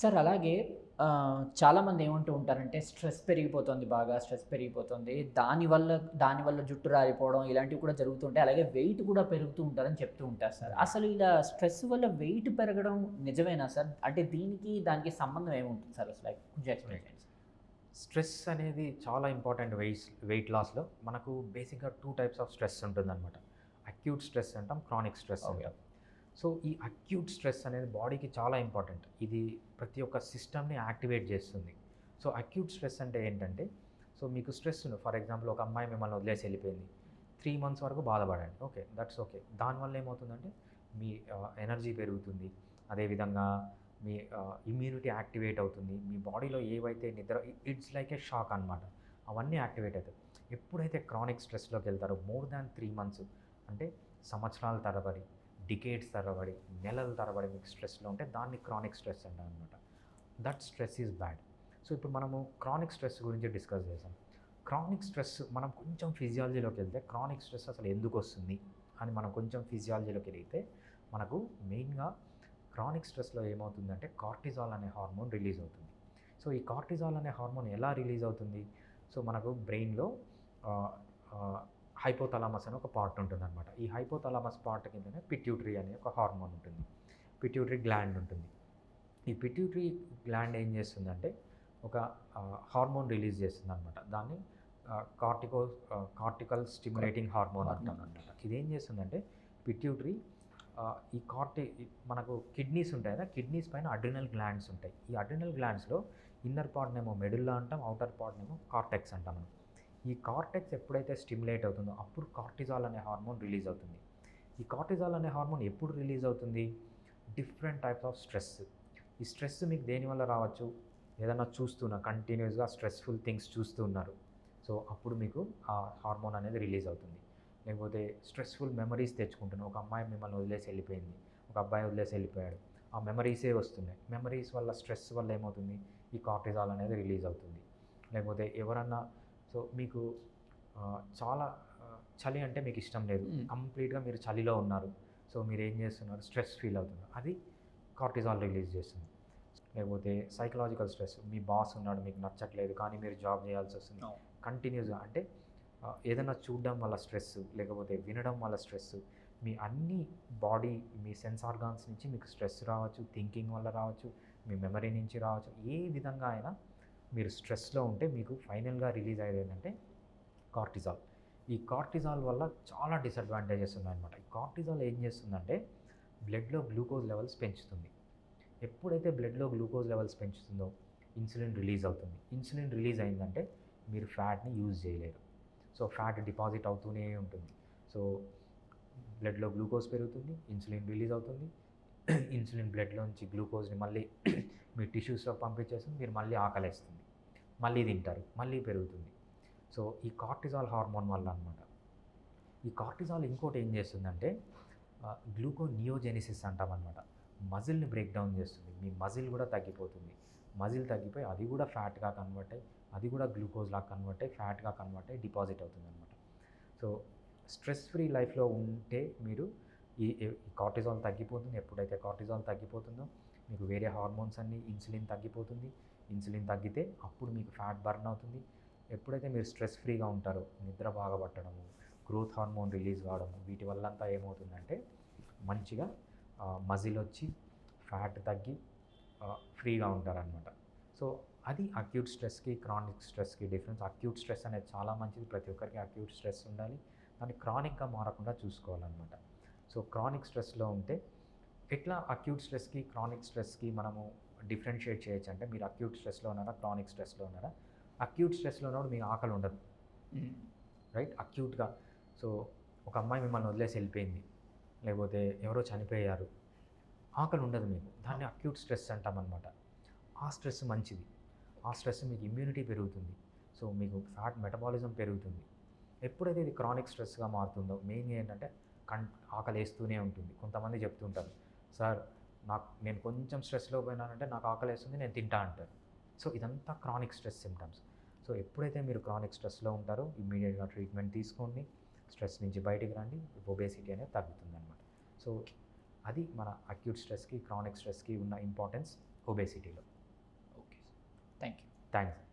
Sir అలాగే చాలామంది ఏమంటూ ఉంటారంటే స్ట్రెస్ పెరిగిపోతుంది బాగా స్ట్రెస్ పెరిగిపోతుంది. దానివల్ల దానివల్ల జుట్టు రాలిపోవడం ఇలాంటివి కూడా జరుగుతుంటాయి అలాగే వెయిట్ కూడా పెరుగుతూ ఉంటారని చెప్తూ ఉంటారు సార్. అసలు ఇలా స్ట్రెస్ వల్ల వెయిట్ పెరగడం నిజమేనా సార్? అంటే దీనికి దానికి సంబంధం ఏముంటుంది సార్? అసలు like, కొంచెం ఎక్స్ప్లెయిన్ చేయండి సార్. స్ట్రెస్ అనేది చాలా ఇంపార్టెంట్ వెయిట్ వెయిట్ లాస్లో మనకు బేసిక్గా టూ టైప్స్ ఆఫ్ స్ట్రెస్ ఉంటుందన్నమాట. అక్యూట్ స్ట్రెస్ అంటాం క్రానిక్ స్ట్రెస్. అంటాం. సో ఈ అక్యూట్ స్ట్రెస్ అనేది బాడీకి చాలా ఇంపార్టెంట్ ఇది ప్రతి ఒక్క సిస్టమ్ని యాక్టివేట్ చేస్తుంది. సో అక్యూట్ స్ట్రెస్ అంటే ఏంటంటే సో మీకు స్ట్రెస్ ఫర్ ఎగ్జాంపుల్ ఒక అమ్మాయి మిమ్మల్ని వదిలేసి వెళ్ళిపోయింది. త్రీ మంత్స్ వరకు బాధపడండి. ఓకే దట్స్ ఓకే దానివల్ల ఏమవుతుందంటే మీ ఎనర్జీ పెరుగుతుంది. అదేవిధంగా మీ ఇమ్యూనిటీ యాక్టివేట్ అవుతుంది. మీ బాడీలో ఏవైతే నిద్ర ఇట్స్ లైక్ ఏ షాక్ అనమాట అవన్నీ యాక్టివేట్ అవుతాయి. ఎప్పుడైతే క్రానిక్ స్ట్రెస్లోకి వెళ్తారో మోర్ దాన్ త్రీ మంత్స్ అంటే సంవత్సరాల తరబడి డికేట్స్ తరబడి నెలల తరబడి మీకు స్ట్రెస్లో ఉంటే దాన్ని క్రానిక్ స్ట్రెస్ అంటారు అనమాట that stress is bad. So ఇప్పుడు మనము క్రానిక్ స్ట్రెస్ గురించి డిస్కస్ చేసాం. క్రానిక్ స్ట్రెస్ మనం కొంచెం ఫిజియాలజీలోకి వెళ్తే క్రానిక్ స్ట్రెస్ అసలు ఎందుకు వస్తుంది అని మనం కొంచెం ఫిజియాలజీలోకి వెళితే మనకు మెయిన్గా క్రానిక్ స్ట్రెస్లో ఏమవుతుందంటే కార్టిజాల్ అనే హార్మోన్ రిలీజ్ అవుతుంది. సో ఈ కార్టిజాల్ అనే హార్మోన్ ఎలా రిలీజ్ అవుతుంది? సో మనకు బ్రెయిన్లో హైపోథలామస్ అనే ఒక పార్ట్ ఉంటుందన్నమాట. ఈ హైపోథలామస్ పార్ట్ కిందనే పిట్యూటరీ అనే ఒక హార్మోన్ ఉంటుంది. పిట్యూటరీ గ్లాండ్ ఉంటుంది. ఈ పిట్యూటరీ గ్లాండ్ ఏం చేస్తుందంటే ఒక హార్మోన్ రిలీజ్ చేస్తుంది అనమాట దాన్ని కార్టికో కార్టికల్ స్టిమ్యులేటింగ్ హార్మోన్ అంటాం అనమాట ఇది ఏం చేస్తుందంటే పిట్యూటరీ ఈ కార్టి మనకు కిడ్నీస్ ఉంటాయి కదా కిడ్నీస్ పైన అడ్రినల్ గ్లాండ్స్ ఉంటాయి. ఈ అడ్రినల్ గ్లాండ్స్లో ఇన్నర్ పార్ట్నేమో మెడుల్లా అంటాం అవుటర్ పార్ట్నేమో కార్టెక్స్ అంటాం మనం. ఈ కార్టెక్స్ ఎప్పుడైతే స్టిమ్యులేట్ అవుతుందో అప్పుడు కార్టిజాల్ అనే హార్మోన్ రిలీజ్ అవుతుంది. ఈ కార్టిజాల్ అనే హార్మోన్ ఎప్పుడు రిలీజ్ అవుతుంది? డిఫరెంట్ టైప్స్ ఆఫ్ స్ట్రెస్ ఈ స్ట్రెస్ మీకు దేనివల్ల రావచ్చు? ఏదైనా చూస్తున్నా కంటిన్యూస్గా స్ట్రెస్ఫుల్ థింగ్స్ చూస్తూ ఉన్నారు. సో అప్పుడు మీకు ఆ హార్మోన్ అనేది రిలీజ్ అవుతుంది. లేకపోతే స్ట్రెస్ఫుల్ మెమరీస్ తెచ్చుకుంటున్నాం ఒక అమ్మాయి మిమ్మల్ని వదిలేసి వెళ్ళిపోయింది. ఒక అబ్బాయి వదిలేసి వెళ్ళిపోయాడు. ఆ మెమరీసే వస్తున్నాయి? మెమరీస్ వల్ల స్ట్రెస్ వల్ల ఏమవుతుంది? ఈ కార్టిజాల్ అనేది రిలీజ్ అవుతుంది. లేకపోతే ఎవరన్నా సో మీకు చాలా చలి అంటే మీకు ఇష్టం లేదు. కంప్లీట్గా మీరు చలిలో ఉన్నారు. సో మీరు ఏం చేస్తున్నారు? స్ట్రెస్ ఫీల్ అవుతున్నారు. అది కార్టిజాల్ రిలీజ్ చేస్తుంది. లేకపోతే సైకలాజికల్ స్ట్రెస్. మీ బాస్ ఉన్నాడు మీకు నచ్చట్లేదు కానీ మీరు జాబ్ చేయాల్సి వస్తుంది. కంటిన్యూస్గా అంటే ఏదైనా చూడడం వల్ల స్ట్రెస్ లేకపోతే వినడం వల్ల స్ట్రెస్ మీ అన్ని బాడీ మీ సెన్స్ ఆర్గాన్స్ నుంచి మీకు స్ట్రెస్ రావచ్చు థింకింగ్ వల్ల రావచ్చు మీ మెమరీ నుంచి రావచ్చు ఏ విధంగా అయినా మీరు స్ట్రెస్లో ఉంటే మీకు ఫైనల్గా రిలీజ్ అయ్యేది ఏంటంటే కార్టిజాల్. ఈ కార్టిజాల్ వల్ల చాలా డిసడ్వాంటేజెస్ ఉన్నాయన్నమాట. ఈ కార్టిజాల్ ఏం చేస్తుందంటే బ్లడ్లో గ్లూకోజ్ లెవెల్స్ పెంచుతుంది. ఎప్పుడైతే బ్లడ్లో గ్లూకోజ్ లెవెల్స్ పెంచుతుందో ఇన్సులిన్ రిలీజ్ అవుతుంది. ఇన్సులిన్ రిలీజ్ అయిందంటే మీరు ఫ్యాట్ని యూజ్ చేయలేరు. సో ఫ్యాట్ డిపాజిట్ అవుతూనే ఉంటుంది. సో బ్లడ్లో గ్లూకోజ్ పెరుగుతుంది ఇన్సులిన్ రిలీజ్ అవుతుంది. ఇన్సులిన్ బ్లడ్లోంచి గ్లూకోజ్ని మళ్ళీ మీ టిష్యూస్లో పంపించేసి మీరు మళ్ళీ ఆకలేస్తుంది. మళ్ళీ తింటారు. మళ్ళీ పెరుగుతుంది. సో ఈ కార్టిజాల్ హార్మోన్ వల్ల అనమాట ఈ కార్టిజాల్ ఇంకోటి ఏం చేస్తుందంటే గ్లూకో నియోజెనిసిస్ అంటామన్నమాట మజిల్ని బ్రేక్ డౌన్ చేస్తుంది. మీ మజిల్ కూడా తగ్గిపోతుంది. మజిల్ తగ్గిపోయి అది కూడా ఫ్యాట్గా కన్వర్ట్ అయ్యి అది కూడా గ్లూకోజ్లా కన్వర్ట్ అయ్యి ఫ్యాట్గా కన్వర్ట్ అయ్యి డిపాజిట్ అవుతుంది అనమాట సో స్ట్రెస్ ఫ్రీ లైఫ్లో ఉంటే మీరు ఈ ఈ కార్టిజాల్ తగ్గిపోతుంది. ఎప్పుడైతే కార్టిజాల్ తగ్గిపోతుందో మీకు వేరే హార్మోన్స్ అన్నీ ఇన్సులిన్ తగ్గిపోతుంది. ఇన్సులిన్ తగ్గితే అప్పుడు మీకు ఫ్యాట్ బర్న్ అవుతుంది. ఎప్పుడైతే మీరు స్ట్రెస్ ఫ్రీగా ఉంటారో నిద్ర బాగా పట్టడము గ్రోత్ హార్మోన్ రిలీజ్ కావడము వీటి వల్లంతా ఏమవుతుందంటే మంచిగా మజిల్ వచ్చి ఫ్యాట్ తగ్గి ఫ్రీగా ఉంటారనమాట సో అది అక్యూట్ స్ట్రెస్కి క్రానిక్ స్ట్రెస్కి డిఫరెన్స్ అక్యూట్ స్ట్రెస్ అనేది చాలా మంచిది. ప్రతి ఒక్కరికి అక్యూట్ స్ట్రెస్ ఉండాలి. దాన్ని క్రానిక్గా మారకుండా చూసుకోవాలన్నమాట. సో క్రానిక్ స్ట్రెస్లో ఉంటే ఎట్లా అక్యూట్ స్ట్రెస్కి క్రానిక్ స్ట్రెస్కి మనము డిఫరెన్షియేట్ చేయొచ్చు? అంటే మీరు అక్యూట్ స్ట్రెస్లో ఉన్నారా క్రానిక్ స్ట్రెస్లో ఉన్నారా? అక్యూట్ స్ట్రెస్లో ఉన్నప్పుడు మీకు ఆకలి ఉండదు. రైట్ అక్యూట్గా సో ఒక అమ్మాయి మిమ్మల్ని వదిలేసి వెళ్ళిపోయింది. లేకపోతే ఎవరో చనిపోయారు. ఆకలి ఉండదు మీకు. దాన్ని అక్యూట్ స్ట్రెస్ అంటామన్నమాట ఆ స్ట్రెస్ మంచిది. ఆ స్ట్రెస్ మీకు ఇమ్యూనిటీ పెరుగుతుంది. సో మీకు ఫ్యాట్ మెటబాలిజం పెరుగుతుంది. ఎప్పుడైతే ఇది క్రానిక్ స్ట్రెస్గా మారుతుందో మెయిన్ ఏంటంటే కం ఆకలి వేస్తూనే ఉంటుంది. కొంతమంది చెప్తుంటారు. సార్ నాకు నేను కొంచెం స్ట్రెస్లో పోయినానంటే నాకు ఆకలి వేస్తుంది నేను తింటా అంటారు. సో ఇదంతా క్రానిక్ స్ట్రెస్ సిమ్టమ్స్ సో ఎప్పుడైతే మీరు క్రానిక్ స్ట్రెస్లో ఉంటారో ఇమ్మీడియట్గా ట్రీట్మెంట్ తీసుకోండి స్ట్రెస్ నుంచి బయటికి రండి ఒబేసిటీ అనేది తగ్గుతుంది అనమాట సో అది మన అక్యూట్ స్ట్రెస్కి క్రానిక్ స్ట్రెస్కి ఉన్న importance ఒబేసిటీలో. Okay thank you thanks